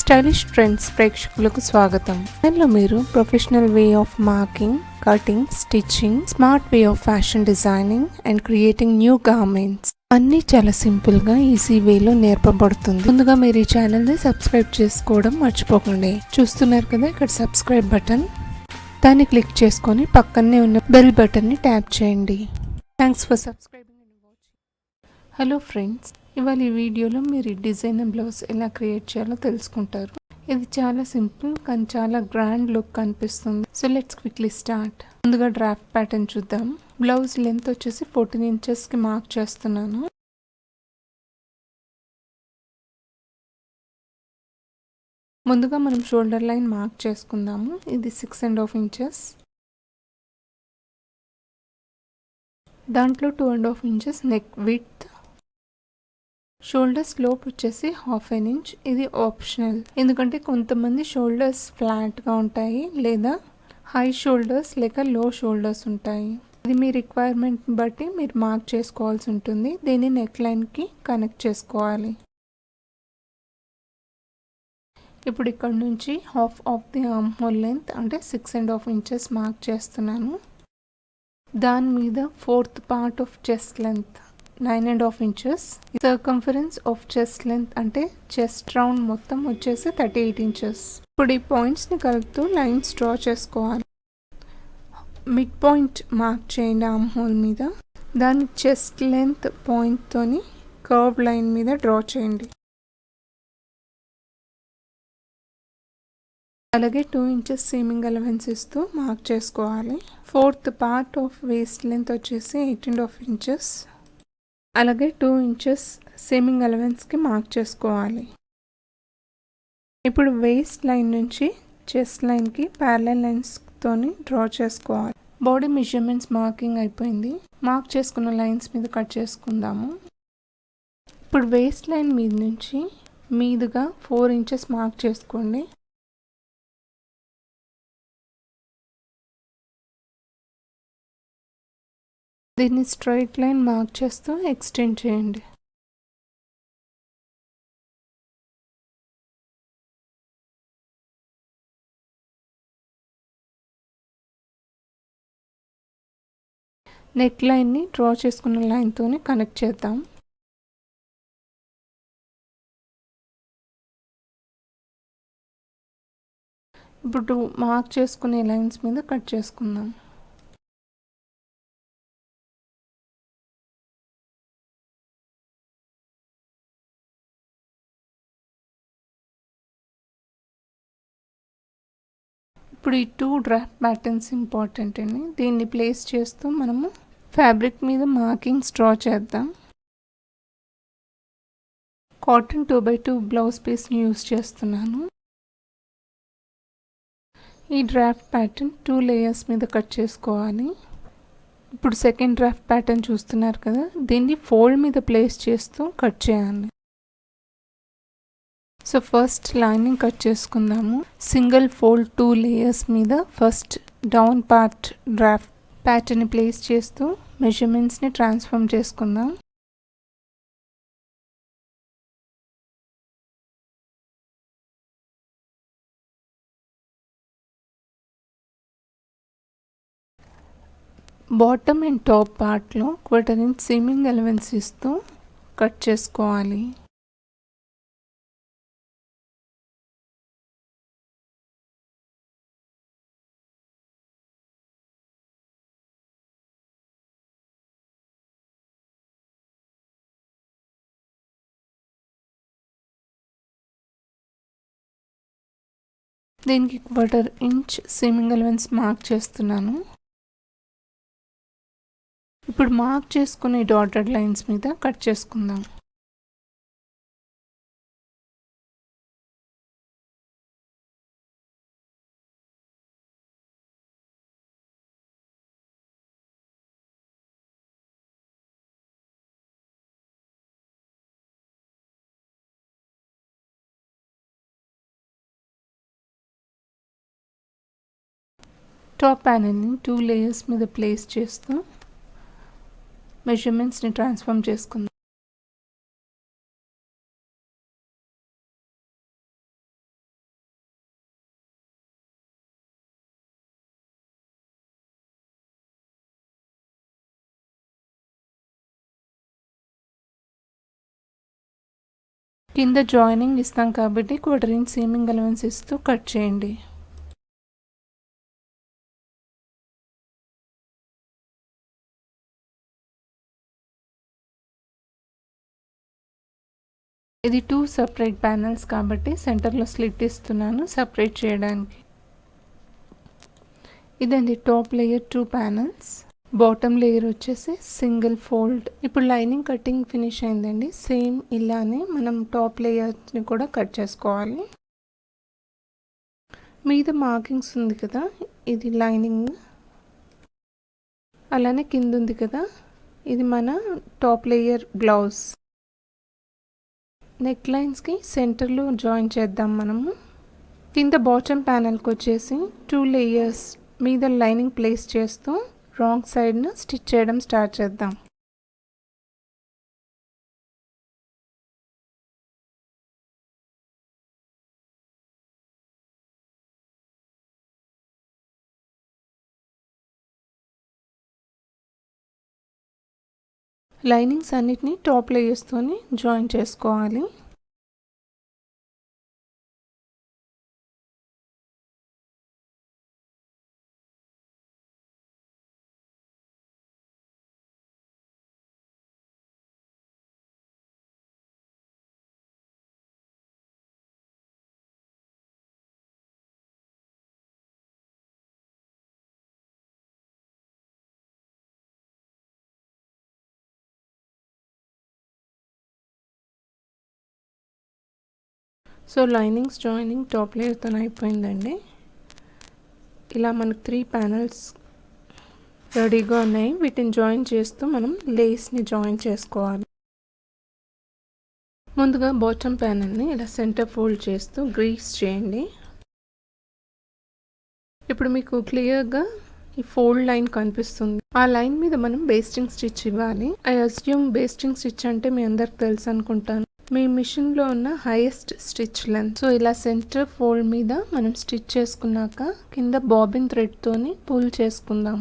Stylish trends ప్రేక్షకులకు స్వాగతం. దానిలో మీరు professional way of marking cutting stitching smart way of fashion designing and creating new garments. అన్నీ చాలా సింపుల్గా ఈజీ వేలో నేర్పబడుతుంది. ముందుగా మీరు ఈ ఛానల్ని సబ్స్క్రైబ్ చేసుకోవడం మర్చిపోకండి. చూస్తున్నారు కదా ఇక్కడ సబ్స్క్రైబ్ బటన్. దాన్ని క్లిక్ చేసుకొని పక్కనే ఉన్న బెల్ బటన్ని ట్యాప్ చేయండి. Thanks for subscribing hello friends ఇవాళ ఈ వీడియోలో మీరు ఈ డిజైన్ బ్లౌజ్ ఎలా క్రియేట్ చేయాలో తెలుసుకుంటారు. ఇది చాలా సింపుల్ కానీ చాలా గ్రాండ్ లుక్ కనిపిస్తుంది. So let's quickly start. ముందుగా డ్రాఫ్ట్ ప్యాటర్న్ చూద్దాం. బ్లౌజ్ లెంత్ వచ్చేసి ఫోర్టీన్ ఇంచెస్కి మార్క్ చేస్తున్నాను. ముందుగా మనం షోల్డర్ లైన్ మార్క్ చేసుకుందాము. ఇది సిక్స్ అండ్ హాఫ్ ఇంచెస్. దాంట్లో two and half inches neck with shoulders లోప్ వచ్చేసి హాఫ్ ఎన్ ఇంచ్ ఇది ఆప్షనల్ ఎందుకంటే కొంతమంది షోల్డర్స్ ఫ్లాట్గా ఉంటాయి లేదా హై షోల్డర్స్ లేక లో షోల్డర్స్ ఉంటాయి. ఇది మీ రిక్వైర్మెంట్ బట్టి మీరు మార్క్ చేసుకోవాల్సి ఉంటుంది. దీన్ని నెక్ లైన్కి కనెక్ట్ చేసుకోవాలి. ఇప్పుడు ఇక్కడ నుంచి half of the arm hole length అంటే six and half inches mark చేస్తున్నాను. దాని మీద fourth part of chest length nine and half inches. Circumference of chest length అంటే చెస్ట్ రౌండ్ మొత్తం వచ్చేసి థర్టీ ఎయిట్ ఇంచెస్. ఇప్పుడు ఈ పాయింట్స్ని కలుపుతూ లైన్స్ డ్రా చేసుకోవాలి. మిడ్ పాయింట్ మార్క్ చేయండి ఆమ్ హోల్ మీద. దాని చెస్ట్ లెంత్ పాయింట్తోని కర్వ్ లైన్ మీద డ్రా చేయండి. అలాగే టూ ఇంచెస్ సీమింగ్ అలవెన్స్ ఇస్తూ మార్క్ చేసుకోవాలి. Fourth part of waist length వచ్చేసి ఎయిట్ అండ్ హాఫ్ ఇంచెస్ అలాగే టూ ఇంచెస్ సేమింగ్ అలవెన్స్కి మార్క్ చేసుకోవాలి. ఇప్పుడు వేస్ట్ లైన్ నుంచి చెస్ట్ లైన్కి ప్యారలల్ లైన్స్తో డ్రా చేసుకోవాలి. బాడీ మెజర్మెంట్స్ మార్కింగ్ అయిపోయింది. మార్క్ చేసుకున్న లైన్స్ మీద కట్ చేసుకుందాము. ఇప్పుడు వేస్ట్ లైన్ మీద నుంచి మీదుగా ఫోర్ ఇంచెస్ మార్క్ చేసుకోండి. దీన్ని స్ట్రైట్ లైన్ మార్క్ చేస్తూ ఎక్స్టెండ్ చేయండి. నెక్ లైన్ని డ్రా చేసుకున్న లైన్తోనే కనెక్ట్ చేద్దాం. ఇప్పుడు మార్క్ చేసుకునే లైన్స్ మీద కట్ చేసుకుందాం. ఇప్పుడు ఈ టూ డ్రాఫ్ట్ ప్యాటర్న్స్ ఇంపార్టెంట్ అండి. దీన్ని ప్లేస్ చేస్తూ మనము ఫ్యాబ్రిక్ మీద మార్కింగ్స్ డ్రా చేద్దాం. Cotton two by two blouse పీస్ని యూస్ చేస్తున్నాను. ఈ డ్రాఫ్ట్ ప్యాటర్న్ టూ లేయర్స్ మీద కట్ చేసుకోవాలి. ఇప్పుడు సెకండ్ డ్రాఫ్ట్ ప్యాటర్న్ చూస్తున్నారు కదా దీన్ని ఫోల్డ్ మీద ప్లేస్ చేస్తూ కట్ చేయాలి. సో ఫస్ట్ లైనింగ్ కట్ చేసుకుందాము. సింగిల్ ఫోల్డ్ టూ లేయర్స్ మీద ఫస్ట్ డౌన్ పార్ట్ డ్రాఫ్ట్ ప్యాటర్న్ని ప్లేస్ చేస్తూ మెజర్మెంట్స్ని ట్రాన్స్ఫార్మ్ చేసుకుందాం. బాటమ్ అండ్ టాప్ పార్ట్లో క్వటర్ ఇంచ్ సీమింగ్ ఎలవెన్స్ ఇస్తూ కట్ చేసుకోవాలి. దీనికి quarter inch seaming allowance mark చేస్తున్నాను. ఇప్పుడు మార్క్ చేసుకునే డాటెడ్ లైన్స్ మీద కట్ చేసుకుందాం. టాప్ ప్యానల్ని టూ లేయర్స్ మీద ప్లేస్ చేస్తూ మెజర్మెంట్స్ని ట్రాన్స్ఫామ్ చేసుకుందాం. కింద జాయినింగ్ ఇస్తాం కాబట్టి క్వార్టర్ ఇంచ్ సీమింగ్ అలవెన్స్ ఇస్తూ కట్ చేయండి. ఇది టూ సపరేట్ ప్యానల్స్ కాబట్టి సెంటర్లో స్లిట్ ఇస్తున్నాను సపరేట్ చేయడానికి. ఇదండి top layer two panels bottom layer వచ్చేసి సింగిల్ ఫోల్డ్ ఇప్పుడు లైనింగ్ కటింగ్ ఫినిష్ అయిందండి. సేమ్ ఇలానే మనం టాప్ లేయర్ని కూడా కట్ చేసుకోవాలి. మీద మార్కింగ్స్ ఉంది కదా ఇది లైనింగ్ అలానే కింద ఉంది కదా ఇది మన టాప్ లేయర్ బ్లౌజ్ నెక్ లైన్స్కి సెంటర్లో జాయిన్ చేద్దాం మనము. కింద బాటమ్ ప్యానల్కి వచ్చేసి టూ లేయర్స్ మీద లైనింగ్ ప్లేస్ చేస్తూ రాంగ్ సైడ్ను స్టిచ్ చేయడం స్టార్ట్ చేద్దాం. లైనింగ్స్ అన్నిటినీ టాప్ లేయర్స్తోని జాయిన్ చేసుకోవాలి. సో లైనింగ్స్ జాయినింగ్ టాప్ లేయర్తో అయిపోయిందండి. ఇలా మనకు త్రీ ప్యానల్స్ రెడీగా ఉన్నాయి. వీటిని జాయిన్ చేస్తూ మనం లేస్ని జాయిన్ చేసుకోవాలి. ముందుగా బాటమ్ ప్యానల్ని ఇలా సెంటర్ ఫోల్డ్ చేస్తూ గ్రీస్ చేయండి. ఇప్పుడు మీకు క్లియర్గా ఈ ఫోల్డ్ లైన్ కనిపిస్తుంది. ఆ లైన్ మీద మనం బేస్టింగ్ స్టిచ్ ఇవ్వాలి. ఐ అస్యూమ్ బేస్టింగ్ స్టిచ్ అంటే మీ అందరికి తెలుసు అనుకుంటాను. మీ మిషన్లో ఉన్న హైయెస్ట్ స్టిచ్ లెంత్. సో ఇలా సెంటర్ ఫోల్డ్ మీద మనం స్టిచ్ చేసుకున్నాక కింద బాబిన్ థ్రెడ్తోని పుల్ చేసుకుందాం.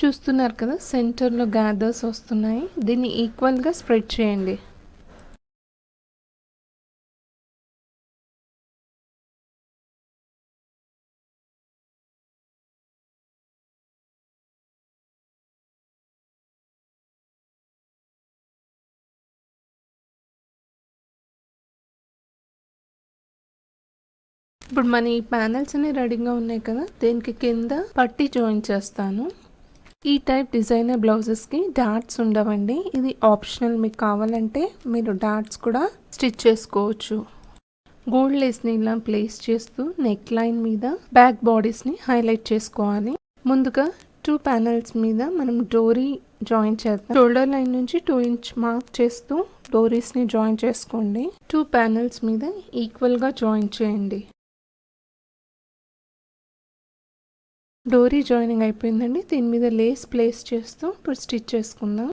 చూస్తున్నారు కదా సెంటర్లో గ్యాదర్స్ వస్తున్నాయి. దీన్ని ఈక్వల్గా స్ప్రెడ్ చేయండి. ఇప్పుడు మన ఈ ప్యానల్స్ అన్ని రెడీగా ఉన్నాయి కదా? దీనికి? కింద పట్టి జాయిన్ చేస్తాను. ఈ టైప్ డిజైనర్ బ్లౌజెస్కి డాట్స్ ఉండవండి. ఇది ఆప్షనల్ మీకు కావాలంటే మీరు డాట్స్ కూడా స్టిచ్ చేసుకోవచ్చు. గోల్డ్ లేస్ని ఇలా ప్లేస్ చేస్తూ నెక్ లైన్ మీద బ్యాక్ బాడీస్ని హైలైట్ చేసుకోవాలి. ముందుగా టూ ప్యానల్స్ మీద మనం డోరీ జాయిన్ చేద్దాం. షోల్డర్ లైన్ నుంచి టూ ఇంచ్ మార్క్ చేస్తూ డోరీస్ని జాయిన్ చేసుకోండి. టూ ప్యానల్స్ మీద ఈక్వల్గా జాయిన్ చేయండి. డోరీ జాయినింగ్ అయిపోయిందండి. దీని మీద లేస్ ప్లేస్ చేస్తూ. ఇప్పుడు స్టిచ్ చేసుకుందాం.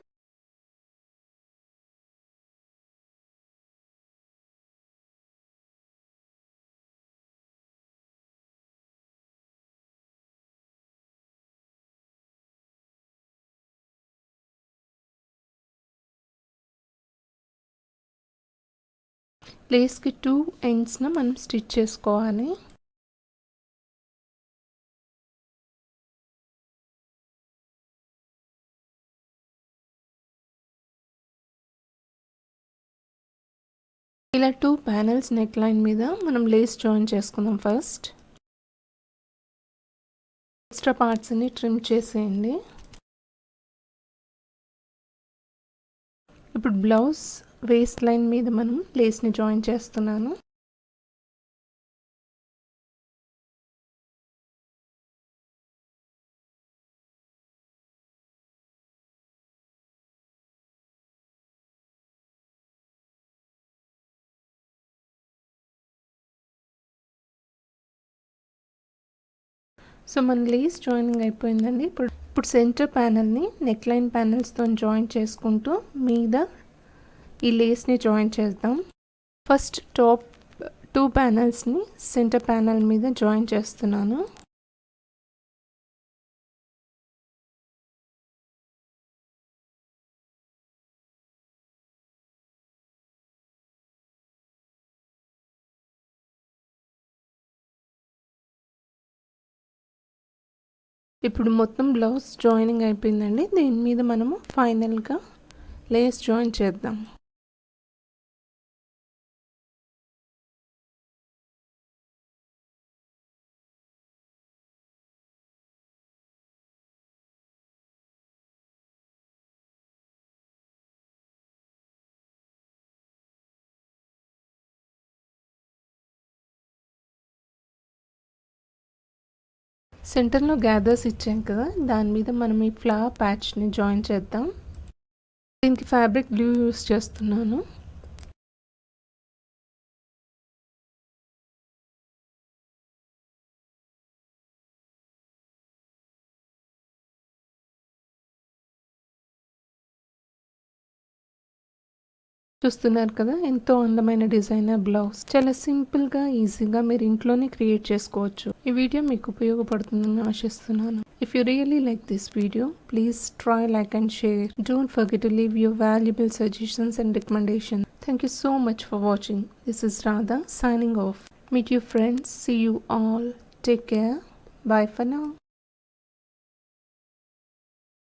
లేస్కి టూ ఎండ్స్న మనం స్టిచ్ చేసుకోవాలి. ఇలా టూ ప్యానల్స్ నెక్ లైన్ మీద మనం లేస్ జాయిన్ చేసుకుందాం ఫస్ట్ ఎక్స్ట్రా పార్ట్స్ని ట్రిమ్ చేసేయండి. ఇప్పుడు బ్లౌజ్ వేస్ట్ లైన్ మీద మనం లేస్ని జాయిన్ చేస్తున్నాను. సో మన లేస్ జాయినింగ్ అయిపోయిందండి. ఇప్పుడు ఇప్పుడు సెంటర్ ప్యానల్ని నెక్ లైన్ ప్యానల్స్తో జాయిన్ చేసుకుంటూ మీద ఈ లేస్ని జాయిన్ చేద్దాం. ఫస్ట్ టాప్ టూ ప్యానల్స్ని సెంటర్ ప్యానల్ మీద జాయిన్ చేస్తున్నాను. ఇప్పుడు మొత్తం బ్లౌజ్ జాయినింగ్ అయిపోయిందండి. దీని మీద మనము ఫైనల్గా లేస్ జాయిన్ చేద్దాం. సెంటర్లో గ్యాదర్స్ ఇచ్చాం కదా దాని మీద మనం ఈ ఫ్లవర్ ప్యాచ్ని జాయిన్ చేద్దాం. దీనికి ఫ్యాబ్రిక్ గ్లూ యూస్ చేస్తున్నాను. చూస్తున్నారు కదా ఎంతో అందమైన డిజైనర్ బ్లౌజ్. చాలా సింపుల్గా ఈజీగా మీరు ఇంట్లోనే క్రియేట్ చేసుకోవచ్చు. ఈ వీడియో మీకు ఉపయోగపడుతుందని ఆశిస్తున్నాను. If you really like this video please try like and share don't forget to leave your valuable suggestions and recommendation thank you so much for watching this is Radha signing off meet your friends See you all take care Bye for now